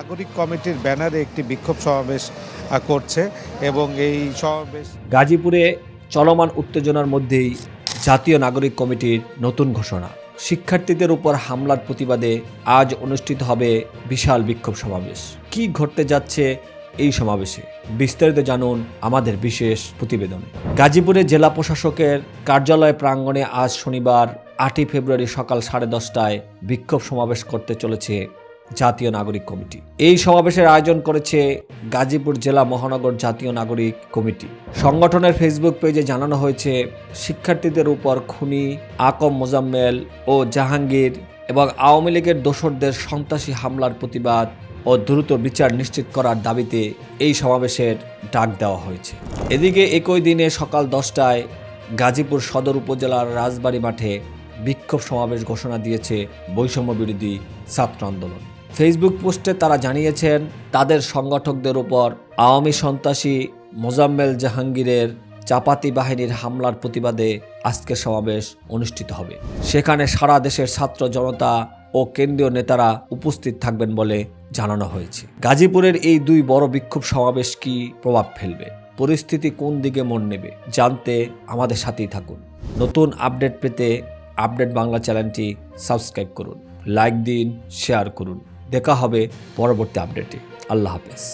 নাগরিক কমিটির ব্যানারে একটি বিক্ষোভ সমাবেশ করছে এবং এই সমাবেশ গাজীপুরে চলমান উত্তেজনার মধ্যেই জাতীয় নাগরিক কমিটির নতুন ঘোষণা। শিক্ষার্থীদের উপর হামলার প্রতিবাদে আজ অনুষ্ঠিত হবে বিশাল বিক্ষোভ সমাবেশ। কি ঘটতে যাচ্ছে এই সমাবেশে? বিস্তারিত জানুন আমাদের বিশেষ প্রতিবেদনে। গাজীপুরে জেলা প্রশাসকের কার্যালয় প্রাঙ্গণে আজ শনিবার আটই ফেব্রুয়ারি সকাল সাড়ে দশটায় বিক্ষোভ সমাবেশ করতে চলেছে জাতীয় নাগরিক কমিটি। এই সমাবেশের আয়োজন করেছে গাজীপুর জেলা মহানগর জাতীয় নাগরিক কমিটি। সংগঠনের ফেসবুক পেজে জানানো হয়েছে, শিক্ষার্থীদের উপর খুনি, আকম মোজাম্মেল ও জাহাঙ্গীর এবং আওয়ামী লীগের দোসরদের সন্ত্রাসী হামলার প্রতিবাদ ও দ্রুত বিচার নিশ্চিত করার দাবিতে এই সমাবেশের ডাক দেওয়া হয়েছে। এদিকে একই দিনে সকাল দশটায় গাজীপুর সদর উপজেলার রাজবাড়ী মাঠে বিক্ষোভ সমাবেশ ঘোষণা দিয়েছে বৈষম্য বিরোধী ছাত্র আন্দোলন। ফেসবুক পোস্টে তারা জানিয়েছেন, তাদের সংগঠকদের উপর আওয়ামী সন্ত্রাসী মোজাম্মেল জাহাঙ্গীরের চাপাতি বাহিনীর হামলার প্রতিবাদে আজকের সমাবেশ অনুষ্ঠিত হবে। সেখানে সারা দেশের ছাত্র জনতা ও কেন্দ্রীয় নেতারা উপস্থিত থাকবেন বলে জানানো হয়েছে। গাজীপুরের এই দুই বড় বিক্ষোভ সমাবেশ কি প্রভাব ফেলবে? পরিস্থিতি কোন দিকে মন নেবে? জানতে আমাদের সাথেই থাকুন। নতুন আপডেট পেতে আপডেট বাংলা চ্যানেলটি সাবস্ক্রাইব করুন, লাইক দিন, শেয়ার করুন। দেখা হবে পরবর্তী আপডেটে আল্লাহ হাফেজ।